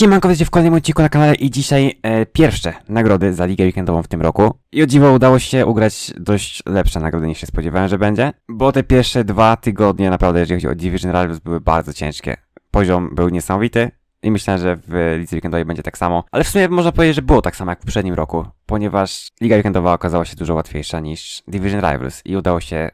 Siemanko, witajcie w kolejnym odcinku na kanale i dzisiaj e, pierwsze nagrody za Ligę Weekendową w tym roku. I o dziwo udało się ugrać dość lepsze nagrody niż się spodziewałem, że będzie, bo te pierwsze dwa tygodnie naprawdę, jeżeli chodzi o Division Rivals, były bardzo ciężkie. Poziom był niesamowity i myślałem, że w Lidze Weekendowej będzie tak samo, ale w sumie można powiedzieć, że było tak samo jak w poprzednim roku, ponieważ Liga Weekendowa okazała się dużo łatwiejsza niż Division Rivals i udało się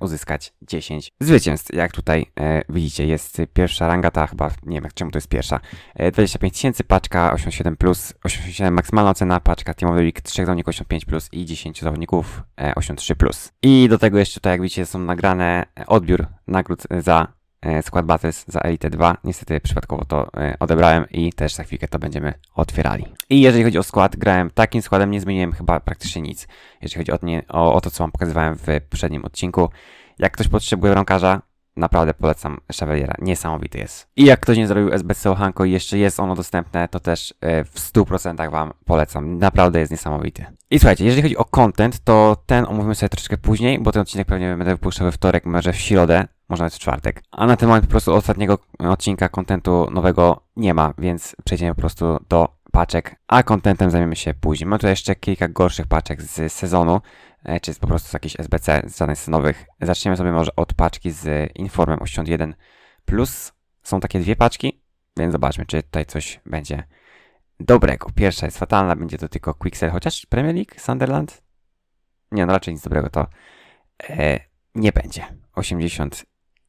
uzyskać 10 zwycięstw. Jak tutaj e, widzicie, jest pierwsza ranga, ta chyba, nie wiem czemu to jest pierwsza. E, 25 tysięcy, paczka 87+, plus, 87 maksymalna cena, paczka Team of the Week, 3 zawodników 85+, plus i 10 zawodników e, 83+. Plus. I do tego jeszcze tutaj, jak widzicie, są nagrane e, odbiór nagród za e, Squad Battles za Elite 2. Niestety przypadkowo to e, odebrałem i też za chwilkę to będziemy otwierali. I jeżeli chodzi o skład, grałem takim składem, nie zmieniłem chyba praktycznie nic. Jeżeli chodzi o, nie, o, o to, co wam pokazywałem w poprzednim odcinku. Jak ktoś potrzebuje bramkarza, naprawdę polecam Chevaliera. Niesamowity jest. I jak ktoś nie zrobił SBC Hanko i jeszcze jest ono dostępne, to też e, w 100% wam polecam. Naprawdę jest niesamowity. I słuchajcie, jeżeli chodzi o content, to ten omówimy sobie troszeczkę później, bo ten odcinek pewnie będę wypuszczał we wtorek, może w środę, może nawet w czwartek. A na ten moment po prostu ostatniego odcinka kontentu nowego nie ma, więc przejdziemy po prostu do paczek, a kontentem zajmiemy się później. Mam tutaj jeszcze kilka gorszych paczek z sezonu, e, czy po prostu z jakichś SBC, z żadnych sezenowych. Zaczniemy sobie może od paczki z Informem 81+. Plus. Są takie dwie paczki, więc zobaczmy, czy tutaj coś będzie dobrego. Pierwsza jest fatalna, będzie to tylko Quicksell, chociaż Premier League, Sunderland? Nie, no raczej nic dobrego to e, nie będzie.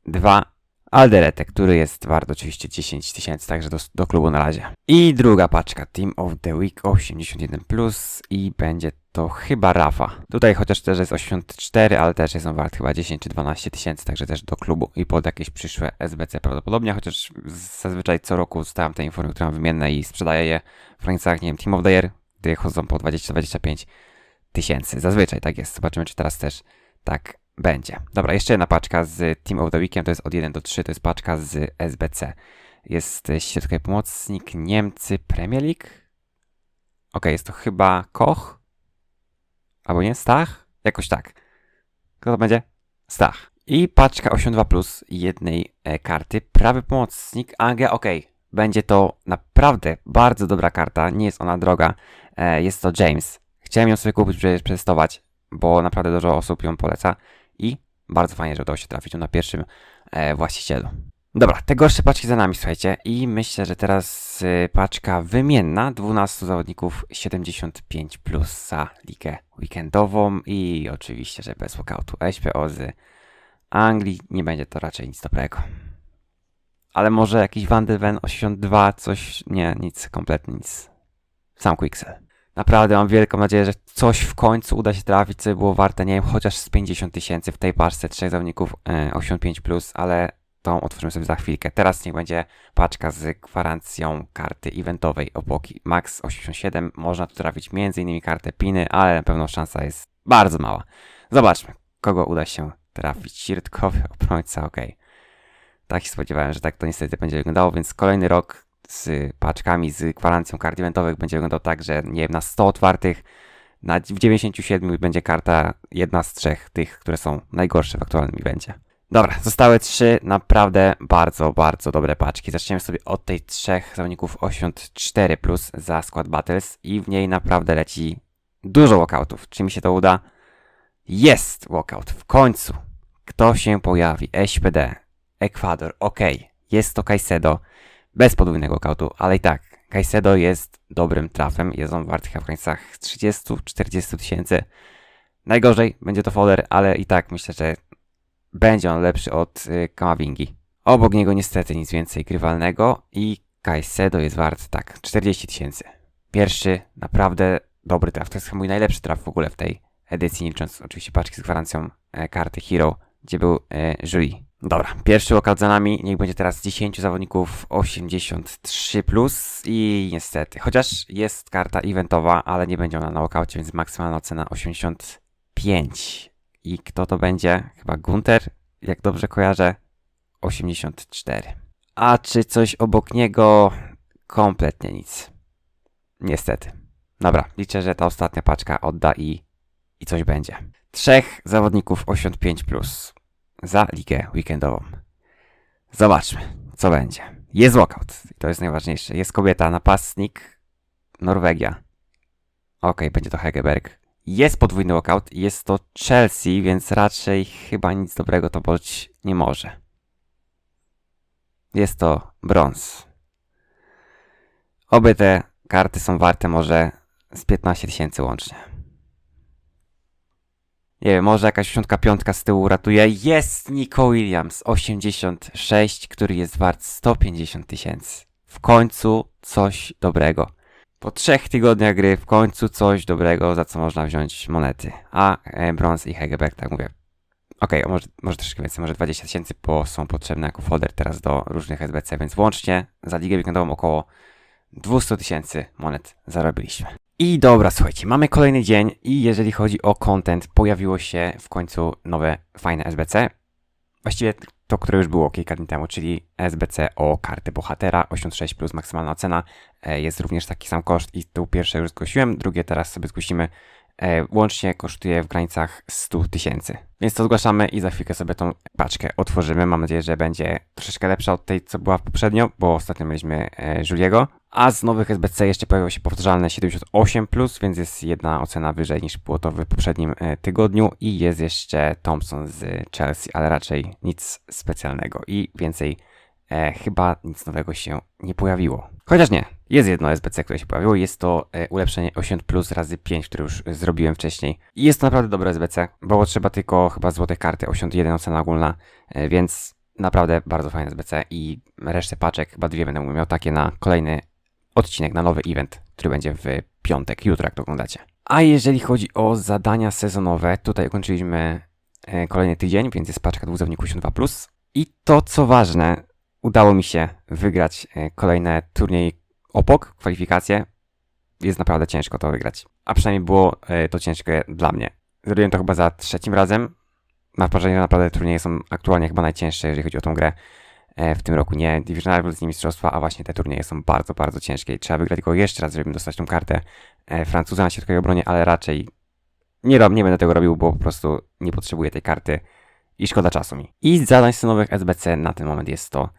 82 Alderete, który jest wart oczywiście 10 tysięcy, także do, do klubu na razie. I druga paczka Team of the Week 81 plus i będzie to chyba Rafa. Tutaj chociaż też jest 84, ale też jest on wart chyba 10 czy 12 tysięcy, także też do klubu i pod jakieś przyszłe SBC prawdopodobnie, chociaż zazwyczaj co roku stawiam te informy, które mam wymienne i sprzedaję je w granicach, nie wiem, Team of the Year, gdy chodzą po 20-25 tysięcy. Zazwyczaj tak jest. Zobaczymy, czy teraz też tak będzie. Dobra, jeszcze jedna paczka z Team of the Weekend, to jest od 1 do 3, to jest paczka z SBC. Jest środkowy pomocnik Niemcy Premier League. Ok, jest to chyba Koch. Albo nie, Stach? Jakoś tak. Kto to będzie? Stach. I paczka 82 plus jednej e, karty. Prawy pomocnik AG, ok. Będzie to naprawdę bardzo dobra karta. Nie jest ona droga. E, jest to James. Chciałem ją sobie kupić, żeby przetestować, bo naprawdę dużo osób ją poleca. I bardzo fajnie, że udało się trafić na pierwszym e, właścicielu. Dobra, te gorsze paczki za nami, słuchajcie. I myślę, że teraz y, paczka wymienna 12 zawodników 75 plus za ligę weekendową i oczywiście, że bez walkoutu SPO z Anglii nie będzie to raczej nic dobrego. Ale może jakiś Van Ven 82, coś, nie, nic, kompletnie nic. Sam Quixel. Naprawdę mam wielką nadzieję, że coś w końcu uda się trafić, co by było warte, nie wiem, chociaż z 50 tysięcy w tej paczce trzech zawodników e, 85+, plus, ale tą otworzymy sobie za chwilkę. Teraz niech będzie paczka z gwarancją karty eventowej Opoki Max 87. Można tu trafić m.in. kartę Piny, ale na pewno szansa jest bardzo mała. Zobaczmy, kogo uda się trafić. Środkowy obrońca, ok. Tak się spodziewałem, że tak to niestety będzie wyglądało, więc kolejny rok z paczkami z gwarancją kart eventowych będzie wyglądał tak, że nie wiem, na 100 otwartych, na, w 97 będzie karta jedna z trzech tych, które są najgorsze w aktualnym evencie. Dobra, zostały trzy naprawdę bardzo, bardzo dobre paczki. Zaczniemy sobie od tej trzech zawodników 84 plus za Squad Battles i w niej naprawdę leci dużo walkoutów. Czy mi się to uda? Jest walkout, w końcu. Kto się pojawi? SPD, Ekwador, ok. Jest to Kaisedo, bez podwójnego walkoutu, ale i tak. Kaisedo jest dobrym trafem, jest on wart w granicach 30-40 tysięcy. Najgorzej będzie to folder, ale i tak myślę, że będzie on lepszy od y, Kamavingi. Obok niego niestety nic więcej grywalnego i Kaisedo jest wart tak 40 tysięcy. Pierwszy naprawdę dobry traf. To jest mój najlepszy traf w ogóle w tej edycji, licząc oczywiście paczki z gwarancją e, karty Hero, gdzie był e, Julie. Dobra, pierwszy lokal za nami. Niech będzie teraz 10 zawodników 83 plus i niestety, chociaż jest karta eventowa, ale nie będzie ona na lokaucie, więc maksymalna cena 85. I kto to będzie? Chyba Gunter, jak dobrze kojarzę, 84. A czy coś obok niego? Kompletnie nic. Niestety. Dobra, liczę, że ta ostatnia paczka odda i, i coś będzie. Trzech zawodników 85 plus za ligę weekendową. Zobaczmy, co będzie. Jest walkout. To jest najważniejsze. Jest kobieta, napastnik, Norwegia. Okej, będzie to Hegeberg. Jest podwójny walkout, jest to Chelsea, więc raczej chyba nic dobrego to być nie może. Jest to brąz. Obie te karty są warte może z 15 tysięcy łącznie. Nie wiem, może jakaś dziesiątka piątka z tyłu uratuje. Jest Nico Williams 86, który jest wart 150 tysięcy. W końcu coś dobrego. Po trzech tygodniach gry w końcu coś dobrego, za co można wziąć monety. A e, i Hegeberg, tak mówię. Okej, może, może troszkę więcej, może 20 tysięcy, bo są potrzebne jako folder teraz do różnych SBC, więc łącznie za ligę weekendową około 200 tysięcy monet zarobiliśmy. I dobra, słuchajcie, mamy kolejny dzień i jeżeli chodzi o content, pojawiło się w końcu nowe, fajne SBC. Właściwie to, które już było kilka dni temu, czyli SBC o kartę bohatera, 86 plus maksymalna cena. E, Jest również taki sam koszt i tu pierwsze już zgłosiłem, drugie teraz sobie zgłosimy. E, Łącznie kosztuje w granicach 100 tysięcy. Więc to zgłaszamy i za chwilkę sobie tą paczkę otworzymy. Mam nadzieję, że będzie troszeczkę lepsza od tej, co była poprzednio, bo ostatnio mieliśmy e, Juliego. A z nowych SBC jeszcze pojawiło się powtarzalne 78, więc jest jedna ocena wyżej niż było to w poprzednim e, tygodniu. I jest jeszcze Thompson z Chelsea, ale raczej nic specjalnego. I więcej e, chyba nic nowego się nie pojawiło. Chociaż nie, jest jedno SBC, które się pojawiło. Jest to e, ulepszenie 8 plus razy 5, które już zrobiłem wcześniej. I jest to naprawdę dobre SBC, bo trzeba tylko chyba złote karty 81 ocena ogólna, e, więc naprawdę bardzo fajne SBC i resztę paczek, chyba dwie będę miał takie na kolejny odcinek, na nowy event, który będzie w piątek, jutro jak to oglądacie. A jeżeli chodzi o zadania sezonowe, tutaj ukończyliśmy e, kolejny tydzień, więc jest paczka dwóch zawodników 82+. I to co ważne, udało mi się wygrać e, kolejne turniej OPOK, kwalifikacje. Jest naprawdę ciężko to wygrać. A przynajmniej było e, to ciężkie dla mnie. Zrobiłem to chyba za trzecim razem. Mam wrażenie, że naprawdę turnieje są aktualnie chyba najcięższe, jeżeli chodzi o tą grę w tym roku. Nie Division Rivals, nie Mistrzostwa, a właśnie te turnieje są bardzo, bardzo ciężkie. I trzeba wygrać go jeszcze raz, żeby dostać tą kartę e, Francuza na środkowej obronie, ale raczej nie, rob, nie będę tego robił, bo po prostu nie potrzebuję tej karty i szkoda czasu mi. I z zadań synowych SBC na ten moment jest to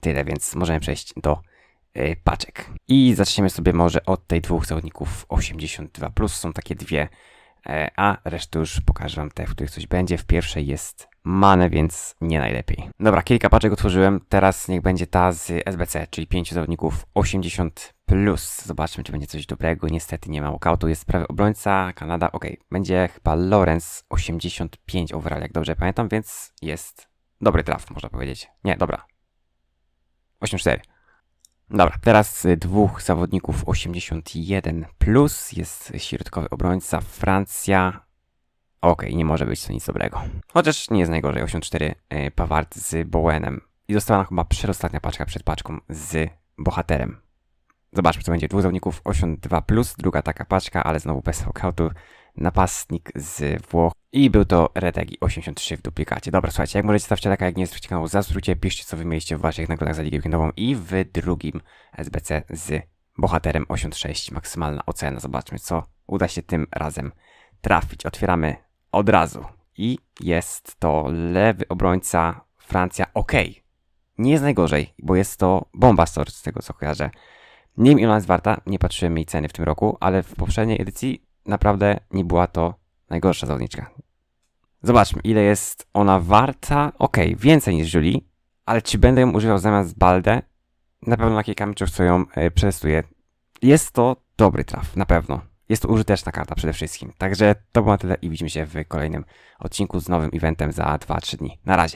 tyle, więc możemy przejść do y, paczek. I zaczniemy sobie może od tej dwóch zawodników 82+, plus. są takie dwie, e, a resztę już pokażę wam te, w których coś będzie. W pierwszej jest Mane, więc nie najlepiej. Dobra, kilka paczek otworzyłem, teraz niech będzie ta z SBC, czyli pięciu zawodników 80+. Plus. Zobaczmy, czy będzie coś dobrego. Niestety nie ma walkoutu, jest prawy obrońca, Kanada, ok. Będzie chyba Lorenz 85 overall, jak dobrze pamiętam, więc jest dobry traf, można powiedzieć. Nie, dobra, 84. Dobra, teraz dwóch zawodników 81 plus jest środkowy obrońca Francja. Okej, nie może być to nic dobrego. Chociaż nie jest najgorzej. 84 y, Pawart z Bowenem. I została nam chyba przedostatnia paczka przed paczką z bohaterem. Zobaczmy, co będzie. Dwóch zawodników 82 plus, druga taka paczka, ale znowu bez walkoutu. Napastnik z Włoch. I był to Redegi 83 w duplikacie. Dobra, słuchajcie, jak możecie stawcie lajka, jak nie jest kanału, zasubskrybujcie, piszcie co wy mieliście w waszych nagrodach za Ligę Weekendową i w drugim SBC z bohaterem 86. Maksymalna ocena. Zobaczmy, co uda się tym razem trafić. Otwieramy od razu. I jest to lewy obrońca Francja. Ok. Nie jest najgorzej, bo jest to bomba store z tego co kojarzę. Nie wiem ile ona jest warta, nie patrzyłem jej ceny w tym roku, ale w poprzedniej edycji naprawdę nie była to najgorsza zawodniczka. Zobaczmy, ile jest ona warta. Okej, więcej niż Julie, ale czy będę ją używał zamiast Balde? Na pewno na kilka meczów, co ją e, przetestuję. Jest to dobry traf, na pewno. Jest to użyteczna karta przede wszystkim. Także to było na tyle i widzimy się w kolejnym odcinku z nowym eventem za 2-3 dni. Na razie.